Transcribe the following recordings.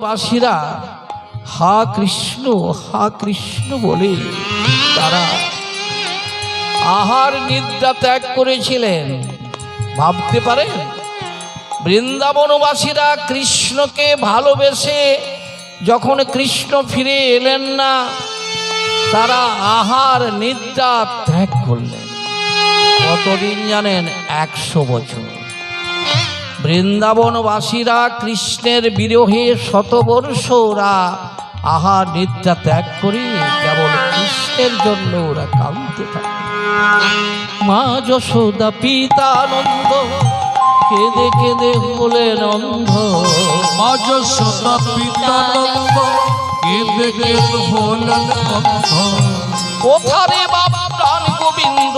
বাসীরা হা কৃষ্ণ হা কৃষ্ণ বলে তারা আহার নিদ্রা ত্যাগ করেছিলেন। ভাবতে পারেন? বৃন্দাবনবাসীরা কৃষ্ণকে ভালোবেসে যখন কৃষ্ণ ফিরে এলেন না, তারা আহার নিদ্রা ত্যাগ করলেন। কতদিন জানেন? একশো বছর। বৃন্দাবনবাসীরা কৃষ্ণের বিরহে শতবর্ষ ওরা আহার নিদ্রা ত্যাগ করে কেবল কৃষ্ণের জন্য ওরা কাঁদতে থাকে। মা যশোদা পিতানন্দ কেঁদে কেঁদে হলেন অন্ধ মাঝ সদা পিতানন্দ কেঁদে কেঁদে হলেন অন্ধ কোথারে বাবা প্রাণ গোবিন্দ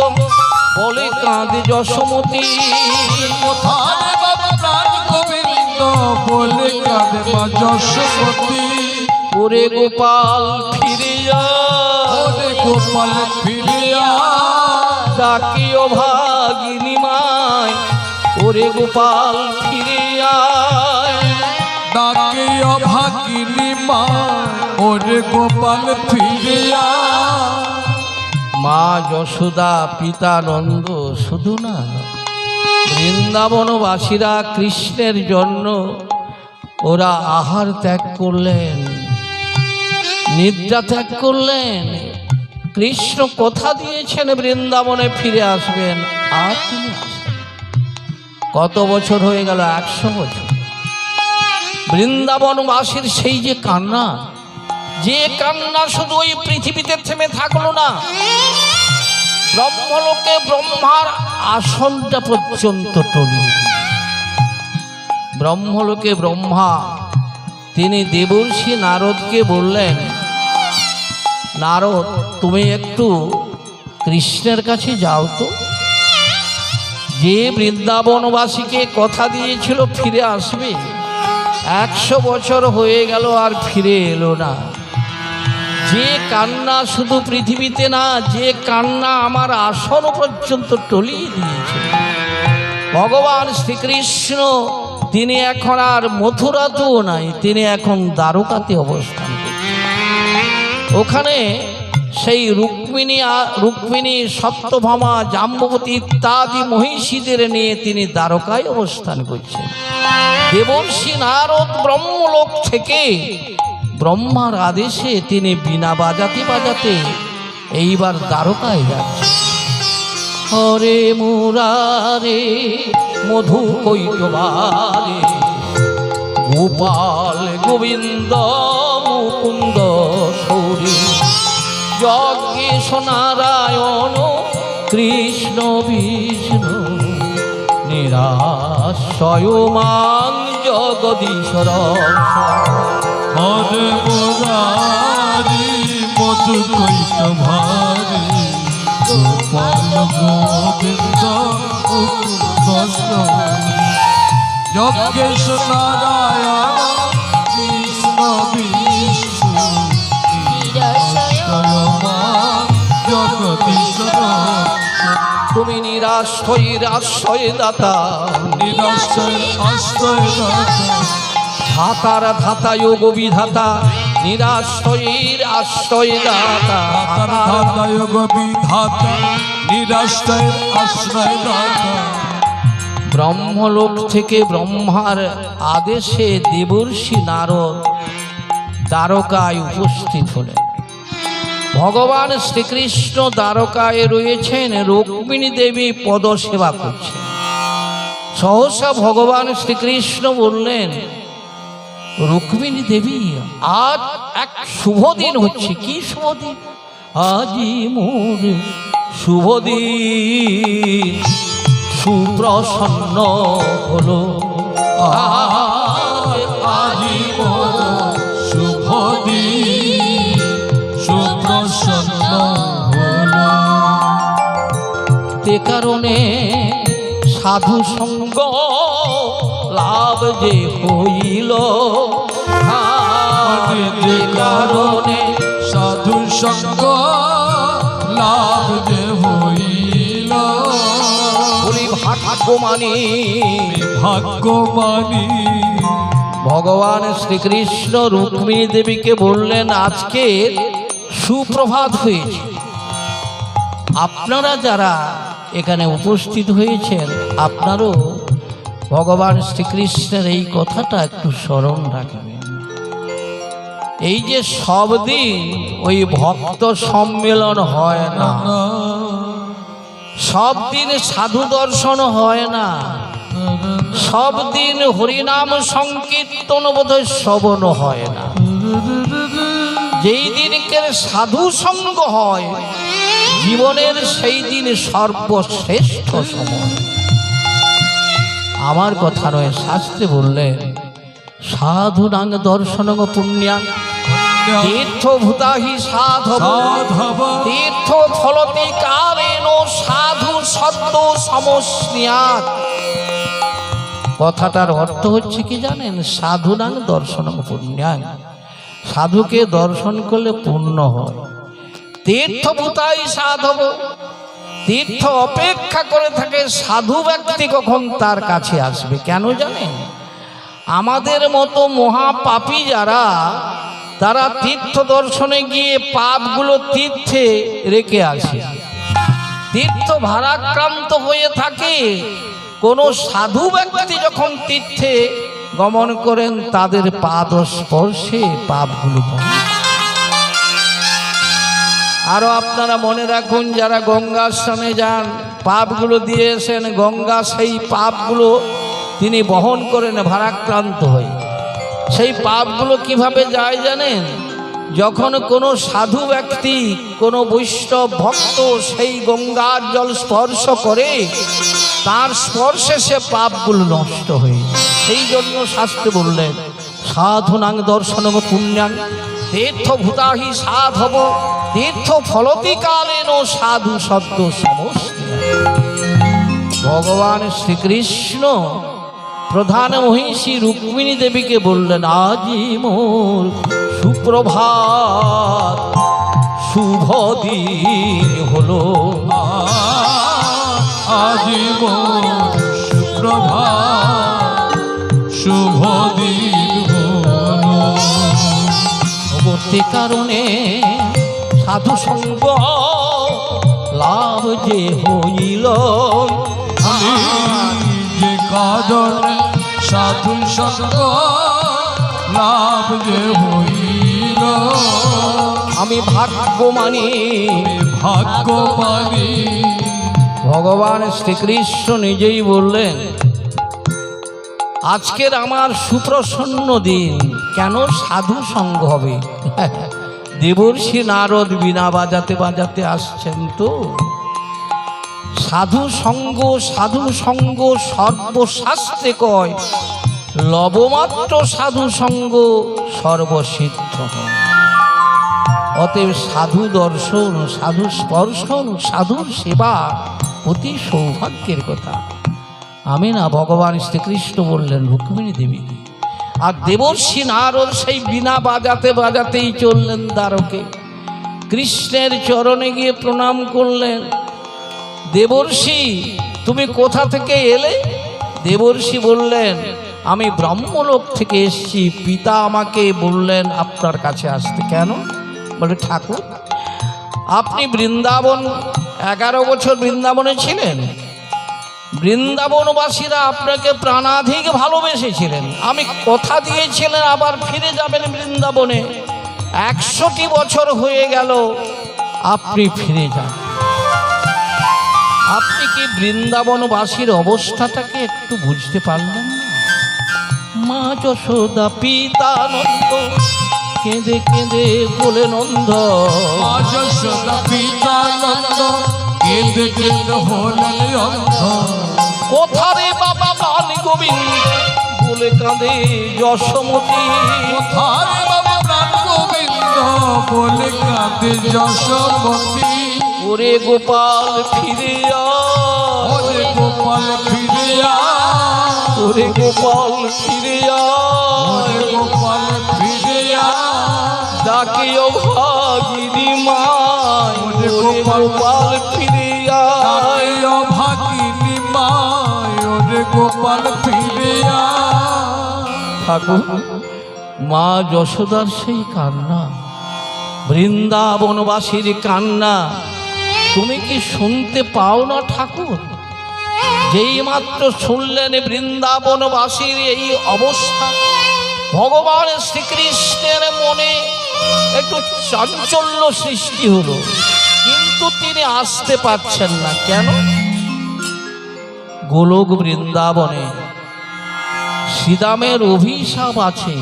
বলে কাঁদে যশমতী। গোবিন্দ বলে কাঁদে মা যশোমতী ওরে গোপাল ফিরে যা ওরে গোপাল ফিরিয়া। ডাকিও ভাগিনী মায়। ওরে গোপাল ফিরে আয় ডাকে অভাগিনী মা ওরে গোপাল ফিরিয়া। মা যশোদা পিতা নন্দ শুধু না বৃন্দাবনবাসীরা কৃষ্ণের জন্য ওরা আহার ত্যাগ করলেন। নিদ্রা ত্যাগ করলেন। কৃষ্ণ কথা দিয়েছেন, বৃন্দাবনে ফিরে আসবেন। আর তিনি কত বছর হয়ে গেল? একশো বছর। বৃন্দাবনবাসীর সেই যে কান্না যে কান্না শুধু ওই পৃথিবীতে থেমে থাকল না ব্রহ্মলোকে ব্রহ্মার আসনটা পর্যন্ত টলি ব্রহ্মলোকে ব্রহ্মা, তিনি দেবর্ষি নারদকে বললেন, নারদ, তুমি একটু কৃষ্ণের কাছে যাও তো। যে বৃন্দাবনবাসীকে কথা দিয়েছিল ফিরে আসবে। একশো বছর হয়ে গেল আর ফিরে এলো না। যে কান্না শুধু পৃথিবীতে না, যে কান্না আমার আসন পর্যন্ত টলিয়ে দিয়েছে। ভগবান শ্রীকৃষ্ণ, তিনি এখন আর মথুরাতেও নাই, তিনি এখন দ্বারকাতে অবস্থান ওখানে সেই রুক্মিণী রুক্মিণী সত্যভামা জাম্বতী ইত্যাদি মহিষীদের নিয়ে তিনি দ্বারকায় অবস্থান করছেন। দেবর্ষি নারদ ব্রহ্মলোক থেকে ব্রহ্মার আদেশে তিনি বিনা বাজাতে বাজাতে এইবার দ্বারকায় যাচ্ছে হরে মুরারে, মধু কৈটবারে, গোপাল গোবিন্দ মুকুন্দ সৌরী যজ্ঞেশ নারায়ণ কৃষ্ণ বিষ্ণু নিরাশয় মাং জগদীশ্বর হরে মুরারি মধু গোপাল গোবিন্দ যজ্ঞেশ নারায়ণ কৃষ্ণ বিষ্ণু। জগদীশ্বর তুমি নিরাশ্রয়ের আশ্রয় দাতা। আশ্রয় দাতা ধাতার ধাতা যোগ বিধাতা নিরাশ্রয়ের আশ্রয় দাতা তার ধাতায় বিধাতা নিরাশ্রয় আশ্রয় দাতা ব্রহ্মলোক থেকে ব্রহ্মার আদেশে দেবর্ষি নারদ দ্বারকায় উপস্থিত হলেন। ভগবান শ্রীকৃষ্ণ দ্বারকায় রয়েছেন রুক্মিণী দেবী পদসেবা করছেন। সহসা ভগবান শ্রীকৃষ্ণ বললেন রুক্মিণী দেবী, আজ এক শুভ দিন হচ্ছে। কি শুভ দিন আজি মোর শুভ দিন সুপ্রসন্ন হলো। আজি মোর শুভ সুপ্রসন্ন হলো। তে কারণে সাধু সঙ্গ লাভ যে হইল যে কারণে সাধু সঙ্গ লাভ যে হইল। ভাগ্যমানি। ভাগ্যবাণী ভগবান শ্রীকৃষ্ণ রুক্মিণী দেবীকে বললেন আজকে সুপ্রভাত হয়েছে। আপনারা যারা এখানে উপস্থিত হয়েছেন আপনারও ভগবান শ্রীকৃষ্ণের এই কথাটা একটু স্মরণ রাখবেন। এই যে সব দিন ওই ভক্ত সম্মেলন হয় না, সব দিন সাধু দর্শন হয় না, সব দিন হরিনাম সংকীর্তন বোধহয় শ্রবণ হয় না। যেই দিনকে সাধু সঙ্গ হয়, জীবনের সেই দিন সর্বশ্রেষ্ঠ সময়। আমার কথা নয় শাস্ত্রে বললেন সাধু নাং দর্শন পুণ্যাং তীর্থ ভূতাহি সাধব। তীর্থ ফলতি কালেন সাধু সদ্য সমস্নিয়াত কথাটার অর্থ হচ্ছে কি জানেন? সাধুনাং দর্শন পুণ্যাং। সাধুকে দর্শন করলে পুণ্য হয়। তীর্থভূতাই সাধব। তীর্থ অপেক্ষা করে থাকে সাধু ব্যক্তি কখন তার কাছে আসবে, কেন জানেন? আমাদের মতো মহাপাপী যারা, তারা তীর্থ দর্শনে গিয়ে পাপগুলো তীর্থে রেখে আসে। তীর্থ ভারাক্রান্ত হয়ে থাকে, কোনো সাধু ব্যক্তি যখন তীর্থে গমন করেন, তাদের পাদ স্পর্শে পাপগুলো বন্ধ হয়। আরও আপনারা মনে রাখুন, যারা গঙ্গা স্নানে যান, পাপগুলো দিয়েছেন গঙ্গা সেই পাপগুলো তিনি বহন করেন ভারাক্রান্ত হয়ে সেই পাপগুলো কীভাবে যায় জানেন যখন কোনো সাধু ব্যক্তি, কোনো বৈষ্ণব ভক্ত সেই গঙ্গার জল স্পর্শ করে, তার স্পর্শে সে পাপগুলো নষ্ট হয়ে সেই জন্য শাস্ত্রে বললেন সাধুনাং দর্শন পুণ্যাং তীর্থ ভূতাহি সাধব। তীর্থ ফলতি কালেন সাধু সদ্য সমস্ত ভগবান শ্রীকৃষ্ণ প্রধান মহিষী রুক্মিণী দেবীকে বললেন, আজি মোর সুপ্রভাত, শুভ দিন হলো। আজীব সুপ্রভা শুভ দিন ভগবতী কারণে সাধু সঙ্গ লাভ যে হইল যে কারণে সাধু সঙ্গ লাভ যে হইল। আমি ভাগ্য মানি ভাগ্য পানি ভগবান শ্রীকৃষ্ণ নিজেই বললেন আজকের আমার সুপ্রসন্ন দিন কেন সাধু সঙ্গ হবে? দেবর্ষি নারদ বিনা বাজাতে বাজাতে আসছেন তো। সাধু সঙ্গ সাধু সঙ্গ, সর্বশাস্ত্রে কয়, লবমাত্র সাধু সঙ্গ, সর্বসিদ্ধ অতএব সাধু দর্শন, সাধু স্পর্শন, সাধুর সেবা অতি সৌভাগ্যের কথা। আমি না, ভগবান শ্রীকৃষ্ণ বললেন, রুক্মিণী দেবীকে আর দেবর্ষি নারদ সেই বিনা বাজাতে বাজাতেই চললেন দ্বারকে। কৃষ্ণের চরণে গিয়ে প্রণাম করলেন। দেবর্ষি, তুমি কোথা থেকে এলে? দেবর্ষি বললেন, আমি ব্রহ্মলোক থেকে এসেছি। পিতা আমাকে বললেন, আপনার কাছে আসতে কেন? বলে, ঠাকুর, আপনি বৃন্দাবন, এগারো বছর বৃন্দাবনে ছিলেন? বৃন্দাবনবাসীরা আপনাকে প্রাণাধিক ভালোবেসেছিলেন। আমি কথা দিয়েছিলেন, আবার ফিরে যাবেন বৃন্দাবনে। একশোটি বছর হয়ে গেল, আপনি ফিরে যান। আপনি কি বৃন্দাবনবাসীর অবস্থাটাকে একটু বুঝতে পারলেন মা যশোদা পিতানন্দ, কেঁদে কেঁদে বলে, নন্দ। আজ সদা পিতানন্দ, কেঁদে কেঁদে হলেন অন্ধ কোথারে বাবা বান গোবিন্দ? বলে কাঁদে যশমতী। কোথায় বাবা গোবিন্দ বলে কাঁদে যশোমতী। ওরে গোপাল ফিরে। ওরে গোপাল ফিরে ওরে গোপাল ফিরে ওরে গোপাল ফিরে। ডাকে অভাগিনী মায়। ওরে গোপাল ফিরে গোপাল ফিরে আয়। ঠাকুর, মা যশোদার সেই কান্না, বৃন্দাবনবাসীর কান্না, তুমি কি শুনতে পাও না ঠাকুর? যেই মাত্র শুনলেন বৃন্দাবনবাসীর এই অবস্থা, ভগবান শ্রীকৃষ্ণের মনে একটু চাঞ্চল্য সৃষ্টি হলো। কিন্তু তিনি আসতে পারছেন না। কেন? গোলক বৃন্দাবনে। শ্রীদামের অভিশাপ আছে।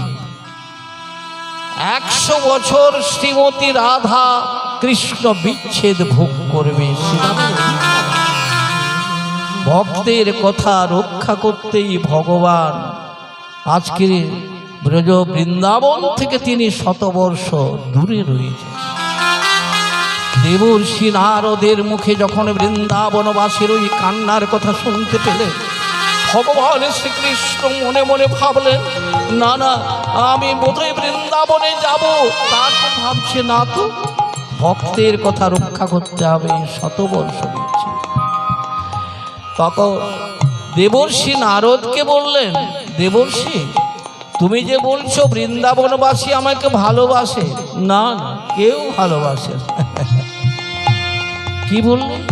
একশো বছর শ্রীমতী রাধা কৃষ্ণ বিচ্ছেদ ভোগ করবে ভক্তের কথা রক্ষা করতেই ভগবান আজকের ব্রজ বৃন্দাবন থেকে তিনি শতবর্ষ দূরে রয়েছেন দেবর্ষি নারদের মুখে যখন বৃন্দাবনবাসীর ওই কান্নার কথা শুনতে পেলেন ভগবান শ্রীকৃষ্ণ মনে মনে ভাবলেন, না না, আমি বোধহয় বৃন্দাবনে যাব তা তো ভাবছে, না তো, ভক্তের কথা রক্ষা করতে হবে শতবর্ষ দিচ্ছে তখন দেবর্ষি নারদকে বললেন দেবর্ষি তুমি যে বলছো বৃন্দাবনবাসী আমাকে ভালোবাসে না, কেউ ভালোবাসে না। কি বললেন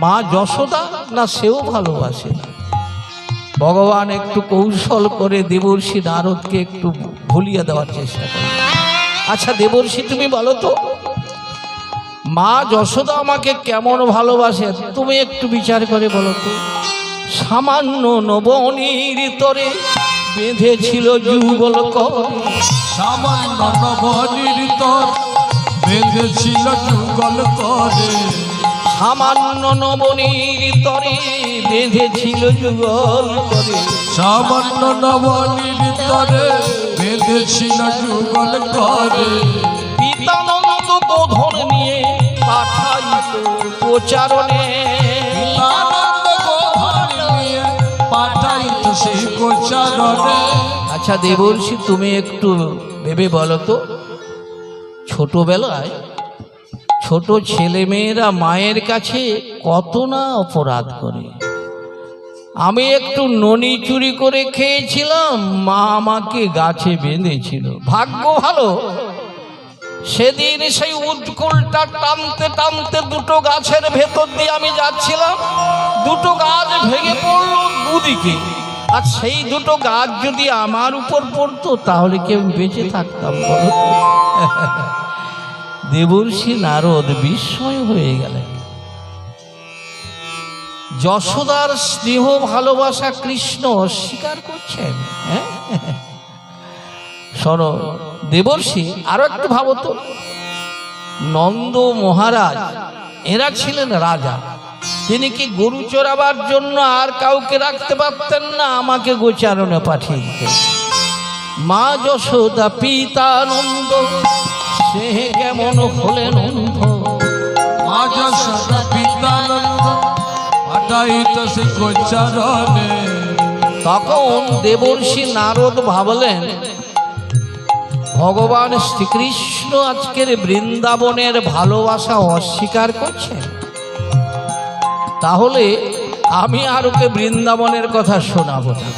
মা যশোদা না সেও ভালোবাসে? না ভগবান একটু কৌশল করে দেবর্ষি নারদকে একটু ভুলিয়ে দেওয়ার চেষ্টা করে। আচ্ছা দেবর্ষী, তুমি বলো তো, মা যশোদা আমাকে কেমন ভালোবাসে? তুমি একটু বিচার করে বলো তো। সামান্য নবনীর তরে বেঁধেছিল যুগল সামান্য নবনীর তর বেঁধেছিল যুগল করে সামান্য নবনীর তরে বেঁধেছিল যুগল করে। সামান্য নবনীর তরে বেঁধেছিল যুগল করে। পিতানন্দ বোধন নিয়ে পাঠাইত প্রচারণে পাঠাইত সে গোচারণে। আচ্ছা দেবর্ষি তুমি একটু ভেবে বলো তো ছোটবেলায় ছোট ছেলে মেয়েরা কাছে কত না অপরাধ করে। আমি একটু ননি চুরি করে খেয়েছিলাম, মা আমাকে গাছে বেঁধেছিল। ভাগ্য ভালো। সেদিন সেই উৎকুলটা টানতে টানতে দুটো গাছের ভেতর দিয়ে আমি যাচ্ছিলাম, দুটো গাছ ভেঙে পড়ল দুদিকে। আর সেই দুটো গাছ যদি আমার উপর পড়তো, তাহলে কি আমি বেঁচে থাকতাম বলো? দেবর্ষি নারদ বিস্ময় হয়ে গেলেন। যশোদার স্নেহ ভালোবাসা কৃষ্ণ অস্বীকার করছেন হ্যাঁ? শোনো, দেবর্ষি আরও একটু ভাবো নন্দ মহারাজ, এরা ছিলেন রাজা। তিনি কি গরু চড়াবার জন্য আর কাউকে রাখতে পারতেন না আমাকে গোচারণে পাঠিয়ে দিতেন? মা যশোদা পিতা নন্দ সে কেমন হলেন অন্ধ? তখন দেবর্ষি নারদ ভাবলেন ভগবান শ্রীকৃষ্ণ আজকের বৃন্দাবনের ভালোবাসা অস্বীকার করছেন। তাহলে আমি আর ওকে বৃন্দাবনের কথা শোনাবো না।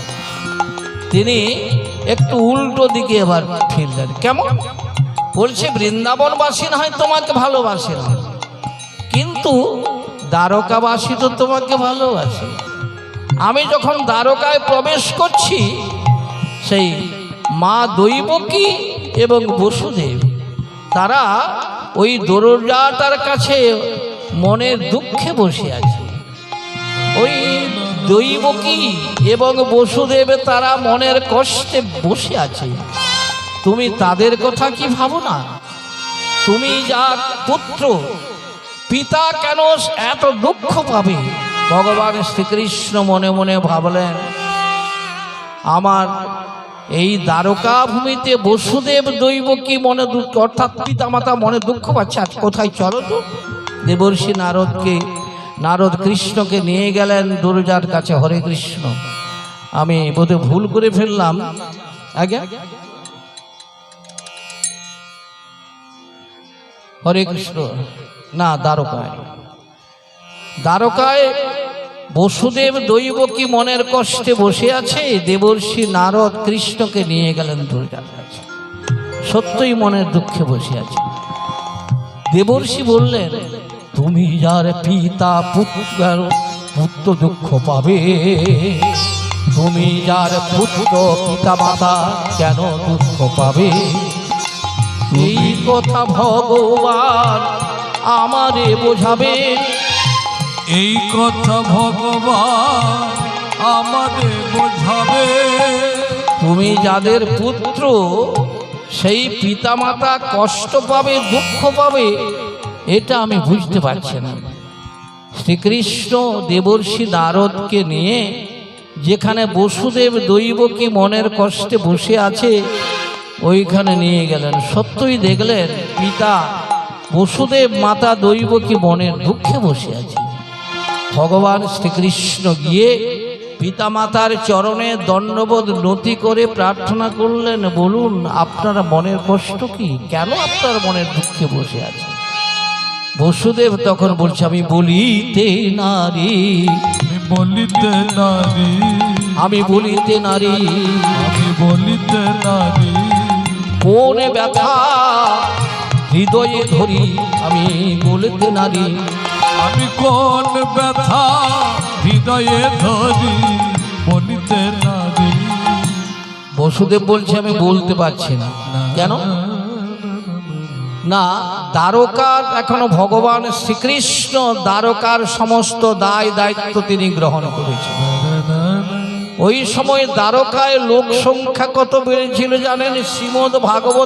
তিনি একটু উল্টো দিকে এবার ফিরলেন। কেমন? বলছে বৃন্দাবনবাসী না হয় তোমাকে ভালোবাসে না। কিন্তু দ্বারকাবাসী তো তোমাকে ভালোবাসে। আমি যখন দ্বারকায় প্রবেশ করছি, সেই মা দৈবকী এবং বসুদেব, তারা ওই দরজাটার কাছে মনের দুঃখে বসে আছে। ওই দৈবকী এবং বসুদেব তারা মনের কষ্টে বসে আছে। তুমি তাদের কথা কি ভাবো না তুমি যার পুত্র, পিতা কেন এত দুঃখ পাবে? ভগবান শ্রীকৃষ্ণ মনে মনে ভাবলেন, আমার এই দ্বারকা ভূমিতে বসুদেব দৈব কি মনে দুঃখ অর্থাৎ পিতা মাতা মনে দুঃখ পাচ্ছে? আজ কোথায় চলো তো? দেবর্ষি নারদকে, নারদ কৃষ্ণকে নিয়ে গেলেন দুর্জার কাছে, হরে কৃষ্ণ। আমি বোধহয় ভুল করে ফেললাম। আগে হরে কৃষ্ণ। না, দ্বারকায়। দ্বারকায় বসুদেব দৈব কি মনের কষ্টে বসে আছে? দেবর্ষি নারদ কৃষ্ণকে নিয়ে গেলেন দুর্গার কাছে সত্যই মনের দুঃখে বসে আছে। দেবর্ষি বললেন, তুমি যার পিতা পুত্র পুত্র দুঃখ পাবে। তুমি যার পুত্র পিতা মাতা কেন দুঃখ পাবে? এই কথা ভগবান আমারে বোঝাবে। এই কথা ভগবান আমাদের বোঝাবে। তুমি যাদের পুত্র সেই পিতামাতা কষ্ট পাবে দুঃখ পাবে এটা আমি বুঝতে পারছি না। শ্রীকৃষ্ণ দেবর্ষি নারদকে নিয়ে যেখানে বসুদেব দৈব কি মনের কষ্টে বসে আছে ওইখানে নিয়ে গেলেন। সত্যই দেখলেন পিতা বসুদেব মাতা দৈব কি মনের দুঃখে বসে আছে ভগবান শ্রীকৃষ্ণ গিয়ে পিতা মাতার চরণে দণ্ডবোধ নতি করে প্রার্থনা করলেন বলুন আপনার মনের কষ্ট কি? কেন আপনার মনের দুঃখে বসে আছে বসুদেব তখন বলছে আমি বলিতে নারী বলিতে নারী আমি বলিতে নারী আমি বলিতে নারী কোন ব্যথা। হৃদয়ে ধরি আমি বলতে নারী। আমি কোন ব্যথা? হৃদয়ে ধরি বলিতে নারী। বসুদেব বলছে আমি বলতে পারছি না। কেন? না দ্বারকার এখনও ভগবান শ্রীকৃষ্ণ দ্বারকার সমস্ত দায় দায়িত্ব তিনি গ্রহণ করেছেন। ওই সময় দ্বারকায় লোক সংখ্যা কত বেড়েছিল জানেন? শ্রীমদ ভাগবত